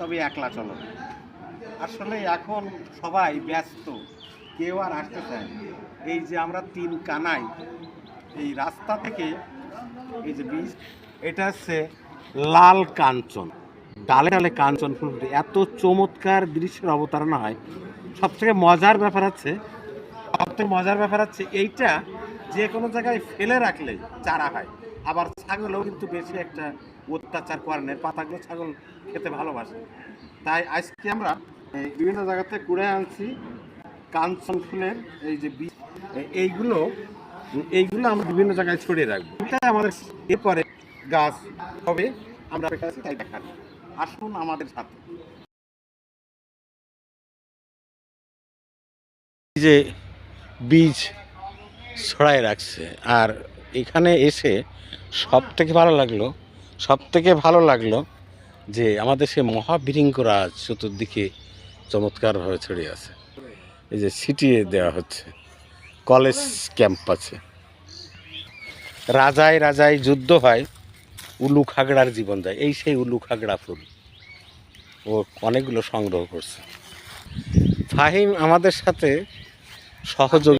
তবে একলা চলো। আসলে এখন সবাই ব্যস্ত, কেউ আর আসতে চায় এই যে আমরা তিন কানাই, এই রাস্তা থেকে এই যে বীজ এটা হচ্ছে লাল কাঞ্চন। ডালে ডালে কাঞ্চন ফুল এত চমৎকার দৃশ্যের অবতারণা হয়। সব থেকে মজার ব্যাপার আছে সব থেকে মজার ব্যাপার হচ্ছে এইটা যে কোনো জায়গায় ফেলে রাখলে চারা হয়। আবার ছাগলও কিন্তু বেশি একটা অত্যাচার করে না। পাতাগুলো ছাগল খেতে ভালোবাসে। তাই আজকে আমরা বিভিন্ন জায়গাতে কুড়ে আনছি। কাঞ্চন ফুলের এই যে বীজ এইগুলো এইগুলো আমরা বিভিন্ন জায়গায় ছড়িয়ে রাখব। এটাই আমাদের এরপরে গাছ হবে, আমরা কাছে তাই দেখান আসুন আমাদের সাথে। যে বীজ ছড়ায় রাখছে, আর এখানে এসে সব থেকে ভালো লাগল সব থেকে ভালো লাগল যে আমাদের সে মহাবৃঙ্গরাজ চতুর্দিকে চমৎকারভাবে ছড়িয়ে আছে। এই যে ছিটিয়ে দেওয়া হচ্ছে, কলেজ ক্যাম্প আছে রাজায় রাজায় যুদ্ধ হয়, উলু খাগড়ার জীবন যায়, এই সেই উলু খাগড়া ফুল। ও অনেকগুলো সংগ্রহ করছে। ফাহিম আমাদের সাথে সহযোগ